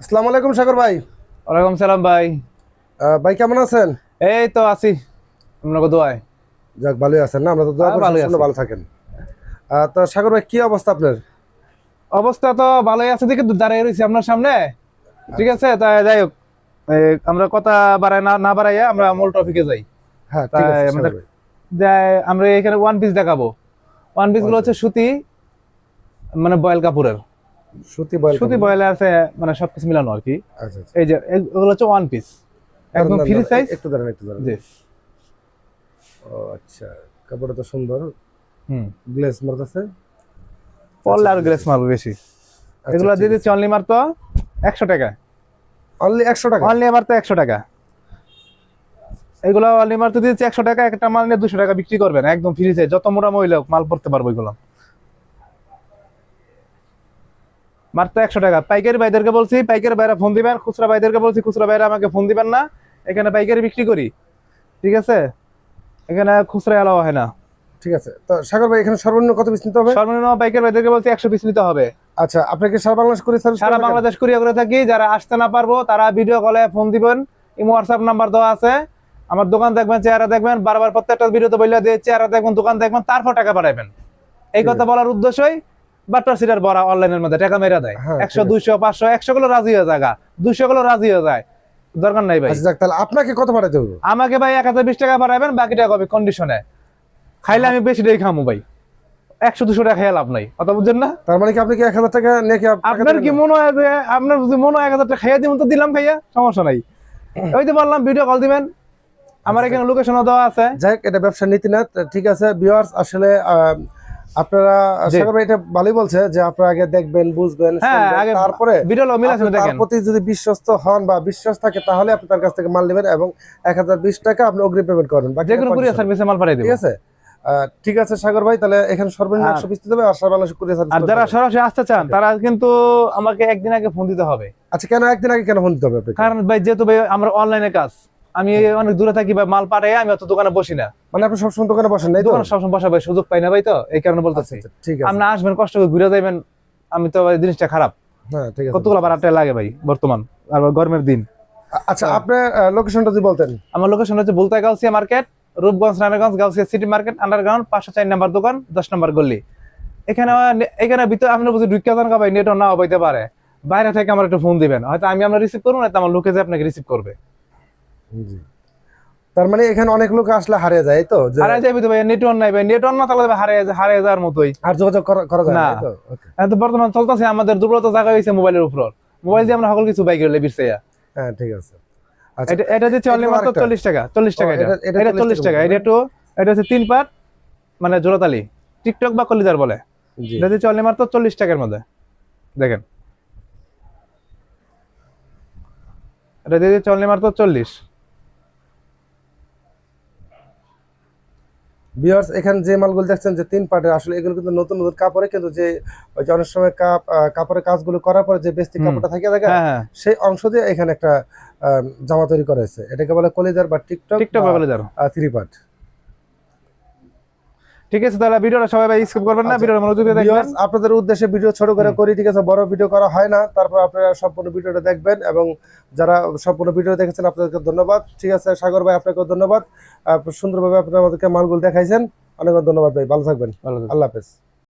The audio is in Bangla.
আসসালামু আলাইকুম সাগর ভাই। ওয়ালাইকুম সালাম ভাই। ভাই কেমন আছেন? এই তো আছি। আপনাকে দোয়ায়। যাক ভালোই আছেন না? আমরা তো দোয়া হ্যাঁ, ভালোই ভালো থাকেন। তো সাগর ভাই কি অবস্থা আপনার? অবস্থা তো ভালোই আছে দেখে দাঁড়িয়ে রয়েছি আপনার সামনে। ঠিক আছে তাই যাই হোক। আমরা কথা বাড়াই না না বাড়াইয়া আমরা মূল টপিকে যাই। হ্যাঁ আমাদের- আমরা এখানে ওয়ান পিস দেখাবো। ওয়ান পিসগুলো হচ্ছে সুতি মানে বয়েল কাপড়ের সুতি বয়েল সুতি কাপড়। বয়েলে আছে মানে সবকিছু মিলানো আর কি। আচ্ছা আচ্ছা। এই যে এগুলো হচ্ছে ওয়ান পিস একদম ফ্রি সাইজ একটু দাঁড়ান একটু দাঁড়ান। জি ও আচ্ছা কাপড়টা তো সুন্দর। হুম। গ্লেস মারতেছে আর গ্রেস মারবে বেশি। আচ্ছা, এগুলো দিয়ে দিচ্ছি অনলি মাত্র একশো টাকা। অনলি একশো টাকা? অনলি মাত্র একশো টাকা। এগুলো অনলি মাত্র দিচ্ছি একশো টাকা একটা মাল নিয়ে দুশো টাকা বিক্রি করবেন একদম ফ্রি সাইজ যত মোটা মহিলা মাল পড়তে পারব এগুলো। মাত্র একশো টাকা। পাইকারি ভাইদেরকে বলছি পাইকারি ভাইরা ফোন দিবেন খুচরা ভাইদেরকে বলছি খুচরা ভাইরা আমাকে ফোন দিবেন না। এখানে পাইকারি বিক্রি করি ঠিক আছে? এখানে খুচরা এলাও হয় না। ঠিক আছে। তো সাগর ভাই এখানে সর্বনিম্ন কত পিস নিতে হবে? সর্বনিম্ন পাইকারি ভাইদেরকে বলছি একশো পিস নিতে হবে। আচ্ছা আপনাকে সারা বাংলাদেশ করে সারা বাংলাদেশ কুরিয়া করে থাকি যারা আসতে না পারব তারা ভিডিও কলে ফোন দিবেন। ইমো হোয়াটসঅ্যাপ নাম্বার দেওয়া আছে। আমার দোকান দেখবেন চেহারা দেখবেন বারবার প্রত্যেকটা ভিডিওতে বললে দিয়ে চেহারা দেখবেন দোকান দেখবেন তারপর টাকা পাঠাবেন এই কথা বলার উদ্দেশ্যই বাট্টার সিটার বড় অনলাইনের মধ্যে টাকা মেরা দেয়। হ্যাঁ, একশো দুইশো পাঁচশো একশো গুলো রাজি হয়ে যায় দুইশো গুলো রাজি হয়ে যায়। দরকার নাই ভাই। আচ্ছা তাহলে আপনাকে কত পাঠাতে হবে আমাকে ভাই এক হাজার বিশ টাকা পাঠাবেন বাকি টাকা হবে কন্ডিশনে খাইলে আমি বেশি দিয়ে খামো ভাই। একশো দুশো টাকা খেয়ে লাভ নাই। কথা বুঝছেন না? তার মানে কি আপনি কি এক হাজার টাকা আপনার দেবেন? কি মনে হয় যে আপনার যদি মনে হয় এক হাজার টাকা খাইয়া দিব তো দিলাম খাইয়া সমস্যা নাই। ওই তো বললাম ভিডিও কল দিবেন। আমার এখানে লোকেশনও দেওয়া আছে। যাই এটা ব্যবসার নীতি না ঠিক আছে। ভিউয়ার্স আসলে আহ, আপনারা। সাগর ভাই এটা ভালোই বলছে যে আপনারা আগে দেখবেন বুঝবেন হ্যাঁ তারপরে তার প্রতি যদি বিশ্বস্ত হন বা বিশ্বাস থাকে তাহলে আপনি তার কাছ থেকে মাল নেবেন এবং এক হাজার বিশ টাকা আপনি অগ্রিম পেমেন্ট করবেন বাকি যে কোনো কুরিয়ার সার্ভিসে মাল পাঠিয়ে ঠিক আছে? ঠিক আছে সাগর ভাই তাহলে এখানে সর্বনিম্ন হ্যাঁ। একশো পিস দিতে হবে আর সারা বাংলাদেশ কুরিয়ার আর যারা সরাসরি আসতে চান তারা কিন্তু আমাকে একদিন আগে ফোন দিতে হবে। আচ্ছা কেন একদিন আগে কেন ফোন দিতে হবে কারণ ভাই যেহেতু ভাই আমরা অনলাইনে কাজ। আমি অনেক দূরে থাকি বা মাল পাঠাই আমি অত দোকানে বসি না। মানে আপনি সবসময় দোকানে বসেন নাই তো? দোকানে সবসময় বসা ভাই সুযোগ পাই না ভাই তো এই কারণে বলতেছি। আচ্ছা, ঠিক আছে। আপনি আসবেন কষ্ট করে ঘুরে যাবেন আমি তো জিনিসটা খারাপ। হ্যাঁ ঠিক আছে। কতগুলো ভাড়াটা লাগে ভাই বর্তমান আর গরমের দিন। আচ্ছা আপনার লোকেশনটা যদি বলতেন। আমার লোকেশন হচ্ছে Bulta Gausia market Rupganj Ranaganj Gausia city market underground পাঁচশো চার নাম্বার দোকান দশ নাম্বার গল্লি এখানে এখানে ভিতরে আপনি বুঝি ঢুকিয়া যান ভাই নেটও নাও পাইতে পারে। বাইরে থেকে আমার একটু ফোন দিবেন হয়তো আমি আমরা রিসিভ করব না তো আমার লোকে যে আপনাকে রিসিভ করবে। তার মানে এখানে অনেক লোক আসলে হারিয়ে যায় তো? হারিয়ে যাবে তো ভাই নেটওয়ার্ক নাই ভাই নেটওয়ার্ক না তাহলে হারিয়ে যায় হারিয়ে যাওয়ার মতোই। আর যোগাযোগ করা যায় না তো? বর্তমান চলতেছে আমাদের দুর্বলতা জায়গা হয়েছে মোবাইলের উপর মোবাইল দিয়ে আমরা সকল কিছু বাইক গেলে বিরসাইয়া হ্যাঁ ঠিক আছে। আচ্ছা এটা যে চলে মাত্র 40 টাকা 40 টাকা এটা। এটা 40 টাকা এটা তো এটা হচ্ছে তিন পাট মানে জোড়াতালি। টিকটক বা কলিদার বলে। জি। এটা যে চলে মাত্র 40 টাকার মধ্যে। দেখেন। এটা যে চলে মাত্র 40 বিয়ার্স এখানে যে মালগুলো দেখছেন যে তিন পার্টের আসলে এগুলো কিন্তু নতুন নতুন কাপড়ে কিন্তু যে ওই যে অনেক সময় কাপ কাপড়ের কাজগুলো করার পরে যে বেস্তি কাপড়টা থাকে থাকে সেই অংশ দিয়ে এখানে একটা জামা তৈরি করেছে এটাকে বলে কলিদার বা টিকটক টিকটক থ্রি পার্ট ঠিক আছে তাহলে ভিডিওটা সবাই ভাই স্কিপ করবেন না ভিডিওর ভিডিওটা মনোযোগ দিয়ে দেখবেন। আপনাদের উদ্দেশ্যে ভিডিও ছোট করে করি ঠিক আছে? বড় ভিডিও করা হয় না তারপর আপনারা সম্পূর্ণ ভিডিওটা দেখবেন এবং যারা সম্পূর্ণ ভিডিও দেখেছেন আপনাদেরকে ধন্যবাদ। ঠিক আছে সাগর ভাই আপনাকেও ধন্যবাদ। সুন্দরভাবে আপনারা আমাদেরকে মালগুলো দেখাইছেন। অনেক অনেক ধন্যবাদ ভাই ভালো থাকবেন। আল্লাহ হাফেজ।